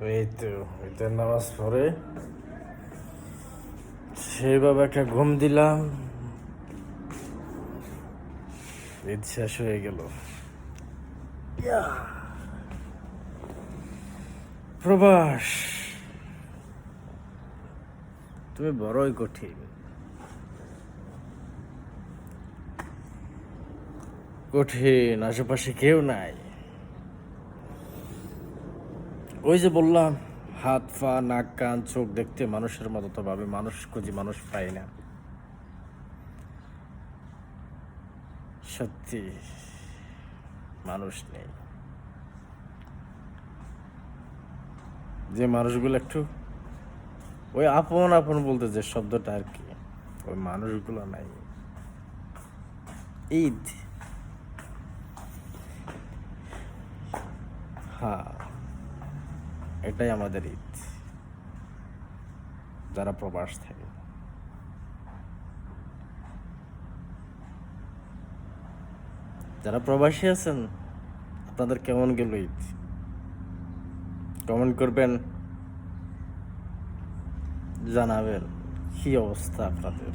এই তো নামাজ পড়ে। সেইভাবে একটা ঘুম দিলাম। ঈদ শেষ হয়ে গেল। প্রবাস। তুমি বড়ই কঠিন। কঠিন, আশেপাশে কেউ নাই। ওই যে বললাম, হাত, পা, নাক, কান, চোখ দেখতে মানুষের মতো তো ভাবে, মানুষ খুঁজি মানুষ পাই না। সত্যি, মানুষ নেই। যে মানুষগুলো একটু, ওই আপন আপন বলতে যে শব্দটা আর কি, ওই মানুষগুলো নাই। ঈদ। হ্যাঁ। এটাই আমাদের ঈদ। যারা প্রবাস থাকে। যারা প্রবাসী আছেন, আপনাদের কেমন গেল ঈদ? কমেন্ট করবেন। জানাবেন কি অবস্থা আপনাদের।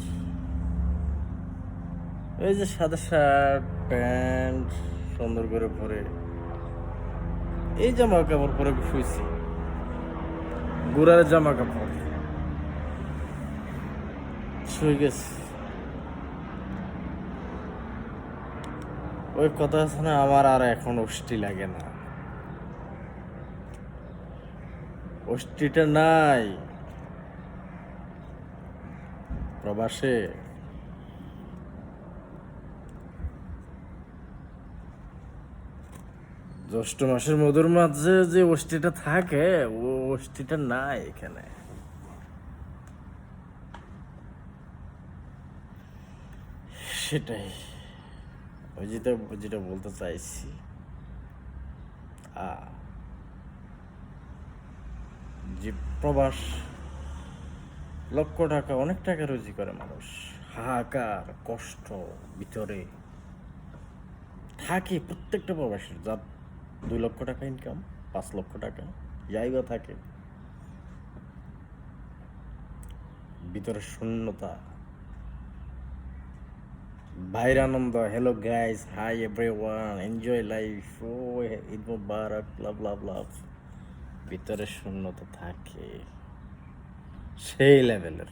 এই যে সাদা শার্ট, প্যান্ট, সুন্দর করে পরে এই জামা কাপড় পরে শুয়েছি। গুড়ার জামা কাপড়। শুয়ে গেছে। ওই কথা আছে না, আমার আর এখন অষ্টি লাগে না। অষ্টিটা নাই। প্রবাসে জ্যৈষ্ঠ মাসের মধুর মাঝে যে অষ্টিটা থাকে, ও অষ্টিটা নাই এখানে। সেটাই। ওই যেটা যেটা বলতে চাইছি। যে প্রবাস লক্ষ টাকা, অনেক টাকা রুজি করে মানুষ। হাহাকার, কষ্ট, ভিতরে। থাকে প্রত্যেকটা প্রবাসের, যার দুই লক্ষ টাকা ইনকাম পাঁচ লক্ষ টাকা, যাই বা থাকে। ভিতরে শূন্যতা। ভাইয়ের আনন্দ hello guys hi everyone enjoy life ও Eid Mubarak love love love ভিতরে শূন্যতা থাকে। সেই লেভেলের।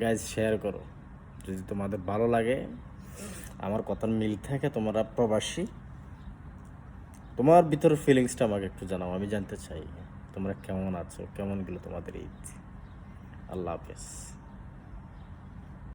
গাইজ শেয়ার করো। যদি তোমাদের ভালো লাগে, আমার কথার মিল থাকে, তোমরা প্রবাসী তোমার ভিতরে ফিলিংসটা আমাকে একটু জানাও, আমি জানতে চাই তোমরা কেমন আছো, কেমন গেলো তোমাদের ঈদ? আল্লাহ হাফেজ।